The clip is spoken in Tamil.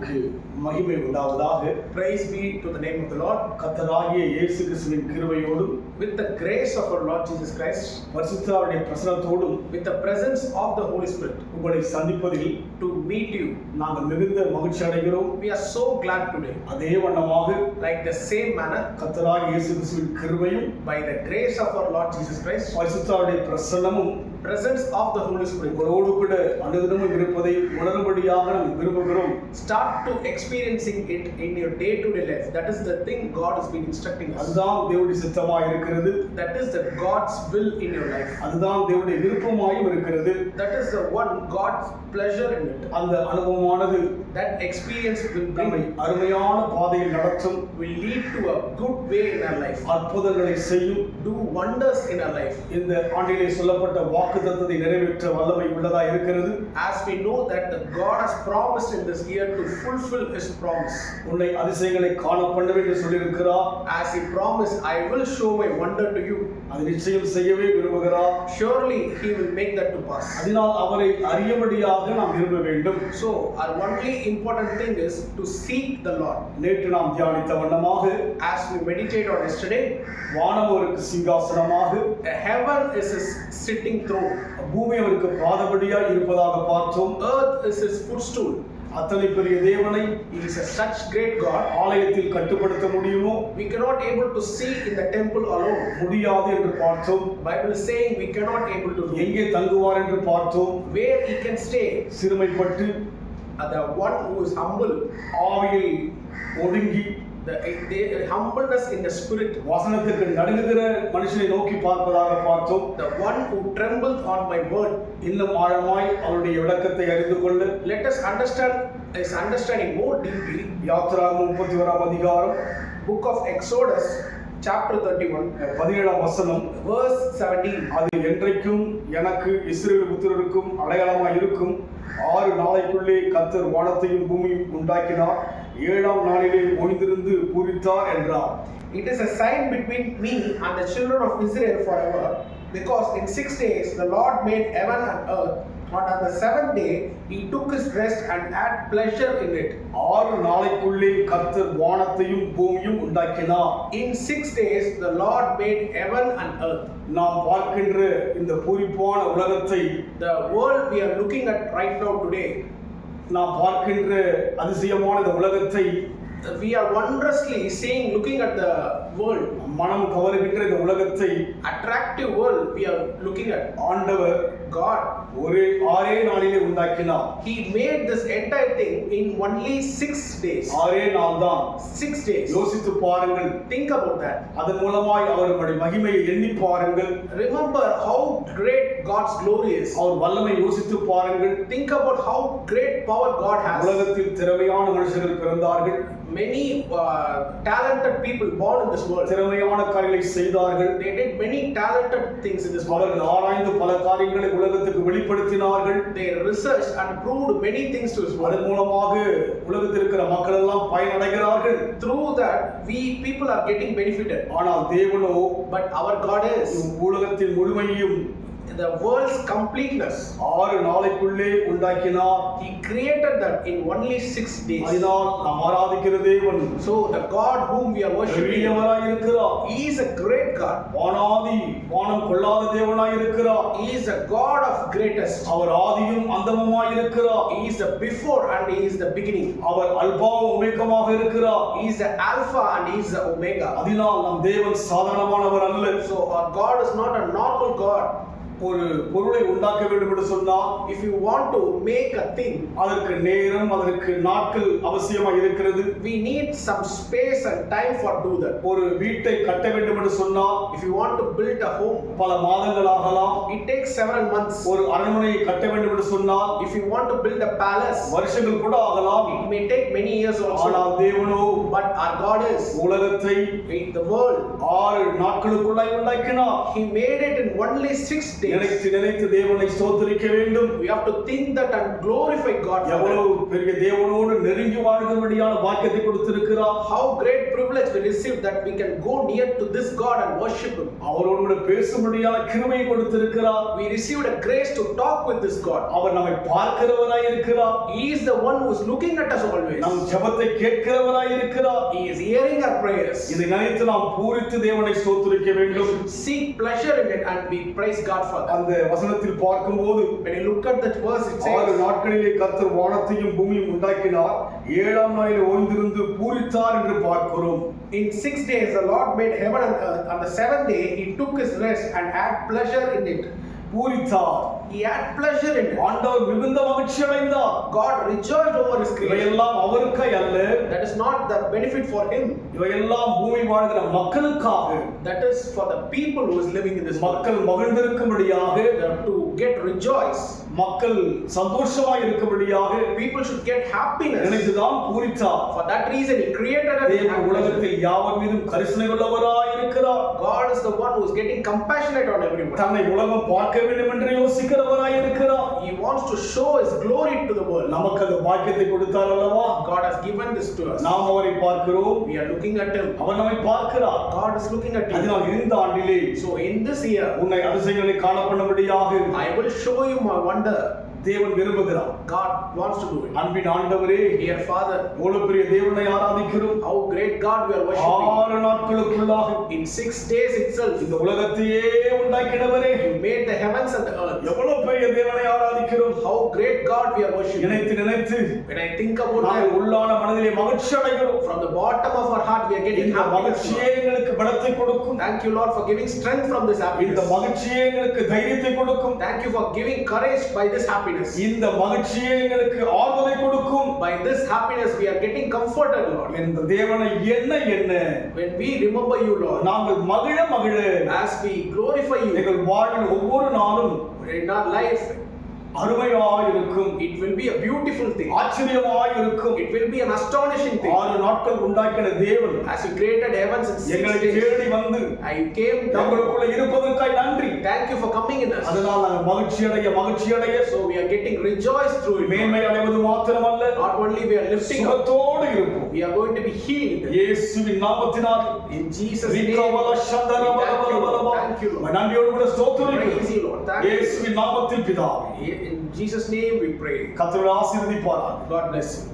நாமத்துக்கு மகிமை உண்டாவதாக praise be to the name of the lord கத்தராகிய இயேசு கிறிஸ்துவின் கிருபையோடும் with the grace of our lord Jesus Christ பரிசுத்தாருடைய பிரசனத்தோடும் with the presence of the holy spirit உங்களை சந்திப்பதில் டு மீட் யூ நாங்கள் மிகுந்த மகிழ்ச்சி அடைகிறோம் we are so glad today அதே வண்ணமாக லைக் த சேம் மேனர் கத்தராகிய இயேசு கிறிஸ்துவின் கிருபையும் by the grace of our lord Jesus Christ பரிசுத்தாருடைய பிரசனமும் presence of the Holy Spirit, உங்களோடு கூட அனுதினமும் இருப்பதை உணரும்படியாக நாம் விரும்புகிறோம் start to experiencing it in your day-to-day life. That is the thing God has been instructing us. அதுதான் தேவனுடைய சித்தமாய் இருக்கிறது That is the God's will in your life. அதுதான் தேவனுடைய விருப்பமாயும் இருக்கிறது That is the one God's pleasure in it. அந்த அனுபவமானது That experience will நம்மை bring அருமையான பாதையில் நடத்தும் will lead to a good way in our life. அற்புதங்களை செய்யும் Do wonders in our life. இந்த ஆண்டிலே சொல்லப்பட்ட வாக்கு தத்தத்தை நிறைவேற்ற வல்லமை உள்ளதா இருக்கிறது As we know that the God has promised in this year to fulfill His promise. உன்னை அதிசயங்களை காண பண்ணுவேன் என்று சொல்லியிருக்கிறார் As He promised, I will show my wonder to you. அது நிச்சயம் செய்யவே விரும்புகிறார் Surely He will make that to pass. அதனால் அவரை அறியபடியாக நாம் விரும்ப வேண்டும் So, our only important thing is to seek the Lord. நேற்று நாம் தியானித்த வண்ணமாக As we meditate on yesterday, வானம் அவருக்கு சிங்காசனமாக heaven is His sitting throne, பூமி அவருக்கு பாதபடியா இருப்பதாக பார்த்தோம் earth is His footstool. அத்தனை பெரிய தேவனை He is a such great God. ஆலயத்தில் கட்டுப்படுத்த முடியுமோ We cannot able to see in the temple alone. முடியாது என்று பார்த்தோம் Bible is saying we cannot able to do. எங்கே தங்குவார் என்று பார்த்தோம் Where He can stay. சிறுமைப்பட்டு Uh, the one who is humble, ஆவியில் ஒடுங்கி in the spirit, வசனத்துக்கு நடுங்குகிற மனுஷனை நோக்கி பார்ப்பதாக பார்த்தோம் the one who trembles on my word. இன்னும் ஆழமாய் அவருடைய விளக்கத்தை அறிந்து Let us understand his understanding more deeply. யாத்திராகமம் முப்பத்தி ஓராம் அதிகாரம் Book of Exodus, chapter 31, பதினேழாம் வசனம் verse 17. அது என்றைக்கும் எனக்கு இஸ்ரேல் புத்திரருக்கும் அடையாளமாய் இருக்கும் ஆறு நாளைக்குள்ளே கத்தர் வானத்தையும் பூமியும் உண்டாக்கினார். ஏழாம் நாளிலே ஓய்ந்திருந்து பூரித்தார் என்றார். It is a sign between me and the children of Israel for ever because in six days the Lord made heaven and earth, and on the seventh day he took his rest and had pleasure in it. ஆறு நாளைக்குள்ளே கர்த்தர் வானத்தையும் பூமியும் உண்டாக்கினார் In six days the Lord made heaven and earth. நாம் பார்க்கின்ற இந்த பூரிப்பான உலகத்தை The world we are looking at right now today, நாம் பார்க்கின்ற அதிசயமான இந்த உலகத்தை we are wondrously seeing, looking at the world, மனம் கவருகின்ற இந்த உலகத்தை attractive world we are looking at. ஆண்டவர் God, ஒரே ஆறே நாளிலே உண்டாக்கினார் He made this entire thing in only six days. ஆறே நாள் தான் Six days. யோசித்து பாருங்கள் Think about that. அதன் மூலமாய் அவருடைய மகிமையை எண்ணி பாருங்கள் Remember how great God's glory is. அவர் வல்லமை யோசித்து பாருங்கள் Think about how great power God has. உலகத்தில் திறமையான மனுஷர்கள் பிறந்தார்கள் Many uh, talented people born in this world. திறமையான காரியங்களை செய்தார்கள் They did many talented things in this அவர்கள் world. ஆராய்ந்து பல காரியங்களை உலகத்துக்கு வெளிப்படுத்தினார்கள் They researched and proved many things to this world. அதன் மூலமாக உலகத்தில் இருக்கிற மக்கள் எல்லாம் பயனடைகிறார்கள் Through that, we people are getting benefited. ஆனால் தேவனோ But our God is உலகத்தின் முழுமையும் the world's completeness. ஆறு நாளைக்குள்ளே உண்டாக்கினார் He created that in only six days. அதனால் நாம் ஆராதிக்கிற தேவன் So the God whom we are worshiping, பெரியவராய் இருக்கிறார் He is a great God. வானாதி வானம் கொள்ளாத தேவனாய் இருக்கிறார் He is a God of greatest. அவர் ஆதியும் அந்தமுமாய் இருக்கிறார் He is the before and He is the beginning. அவர் அல்பாவும் உமேகமாக இருக்கிறார் He is the Alpha and He is the Omega. அதனால் நம் தேவன் சாதாரணமானவர் அல்ல So our God is not a normal God. ஒரு பொருளை உண்டாக்க வேண்டும் என்று சொன்னால் If you want to make a thing, அதற்கு நேரம் அதற்கு நாட்கள் அவசியமாக இருக்கிறது we need some space and time for do that. ஒரு வீட்டை கட்ட வேண்டும் என்று சொன்னால் If you want to build a home, பல மாதங்கள் ஆகலாம் it takes several months. ஒரு அரண்மனையை கட்ட வேண்டும் என்று சொன்னால் If you want to build a palace, வருஷங்கள் கூட ஆகலாம் it may take many years also. ஆனால் தேவனோ But our God is உலகத்தை the world. ஆறு நாட்களுக்குள்ளாய் உண்டாக்கினார் He made it in only six days. days. நினைத்து நினைத்து தேவனை ஸ்தோத்திரிக்க வேண்டும் We have to think that and glorify God for எவ்வளவு that. பெரிய தேவனோடு நெருங்கி வாழ்கிறபடியான பாக்கியத்தை கொடுத்திருக்கிறார் How great privilege we received that we can go near to this God and worship Him. அவரோடு கூட பேசும்படியான கிருமையை கொடுத்திருக்கிறார் We received a grace to talk with this God. அவர் நம்மை பார்க்கிறவராய் இருக்கிறார் He is the one who is looking at us always. நம் ஜெபத்தை கேட்கிறவராய் இருக்கிறார் He is hearing our prayers. இதை நினைத்து நாம் பூரித்து தேவனை ஸ்தோத்திரிக்க We வேண்டும் should seek pleasure in it and we praise God for that. அந்த வசனத்தில் பார்க்கும்போது look at that verse, it ஆறு நாட்களிலே கர்த்தர் வானத்தையும் பூமியும் உண்டாக்கினார் ஏழாம் நாளில் ஓய்ந்திருந்து பூரித்தார் என்று பார்க்கிறோம் In six days the Lord made heaven and earth. On the seventh day he took his rest and had pleasure in it. பூரித்தார் He had pleasure in it. ஆண்டவர் மிகுந்த மகிழ்ச்சி அடைந்தார் God rejoiced over his creation. இவையெல்லாம் அவருக்காய் அல்ல That is not the benefit for him. இவையெல்லாம் பூமி வாழ்கிற மக்களுக்காக That is for the people who is living in this world. மக்கள் மகிழ்ந்திருக்கும்படியாக To get rejoice. மக்கள் சந்தோஷமாய் இருக்கும்படியாக People should get happiness. நினைத்துதான் பூரித்தார் For that reason he created it. தேவன் and pleasure. உலகத்தில் யாவர் மீதும் கரிசனை உள்ளவராய் இருக்கிறார் God is the one who is getting compassionate on everyone. தன்னை உலகம் பார்க்க வேண்டும் என்று யோசிக்கிறவராய் இருக்கிறார் He wants to show his glory to the world. நமக்கு அந்த பாக்கியத்தை கொடுத்தார் அல்லவா God has given this to us. நாம் அவரை பார்க்கிறோம் We are looking at him. அவர் நம்மை பார்க்கிறார் God is looking at you. அதனால் இந்த ஆண்டிலே So in this year, உன்னை அதிசயங்களை காணப்படும்படியாக I will show you my wonder. தேவன் விரும்புகிறார் God wants to do it. அன்பின் ஆண்டவரே Dear Father, எவ்வளவு பெரிய தேவனை ஆராதிக்கிறோம் how great God we are worshiping. ஆறு நாட்களுக்குள்ளாக In six days itself, இந்த உலகத்தையே உண்டாக்கினவரே you made the heavens and the earth. எவ்வளவு பெரிய தேவனை ஆராதிக்கிறோம் How great God we are worshiping. நினைத்து நினைத்து When I think about that, உள்ளான மனதிலே மகிழ்ச்சி அடைகிறோம் from the bottom of our heart, we are getting இந்த. மகிழ்ச்சியே எங்களுக்கு பலத்தை கொடுக்கும் Thank you, Lord, for giving strength from this இந்த happiness. மகிழ்ச்சியே எங்களுக்கு தைரியத்தை கொடுக்கும் Thank you for giving courage by this happiness. இந்த மகிழ்ச்சியே எங்களுக்கு ஆறுதலை கொடுக்கும் By this happiness, we are getting comforted, Lord. என்ற தேவனை என்ன என்ன When we remember you, Lord, நாங்கள் மகிழ மகிழ as we glorify you எங்கள் வாழ்வில் ஒவ்வொரு நாளும் in our life, அருமையாய் இருக்கும் it will be a beautiful thing. ஆச்சரியமாய் இருக்கும் It will be an astonishing thing. ஆறு நாட்கள் உண்டாக்கின தேவன் As you created heavens in six எங்களை days, தேடி வந்து I came down. நம்மளுக்குள்ள இருப்பதற்காய் நன்றி Thank you for coming in us. அதனால் நாங்கள் மகிழ்ச்சி அடைய மகிழ்ச்சி அடைய So we are getting rejoiced through it. மேன்மை அடைவது மாத்திரமல்ல Not only we are lifting up, இருப்போம் we are going to be healed. இயேசுவின் நாமத்தினால் In Jesus' name, விக்கவல Chandra we பல thank பல you, பல Lord. பல. Thank you, உம்மை Lord. நன்றியோடு கூட Praise ஸ்தோத்திரிக்கிறோம் you, Lord. Thank you. இயேசுவின் நாமத்தில் பிதாவே In Jesus' name we pray. கர்த்தருடைய ஆசீர்வதிப்பாராக God bless you.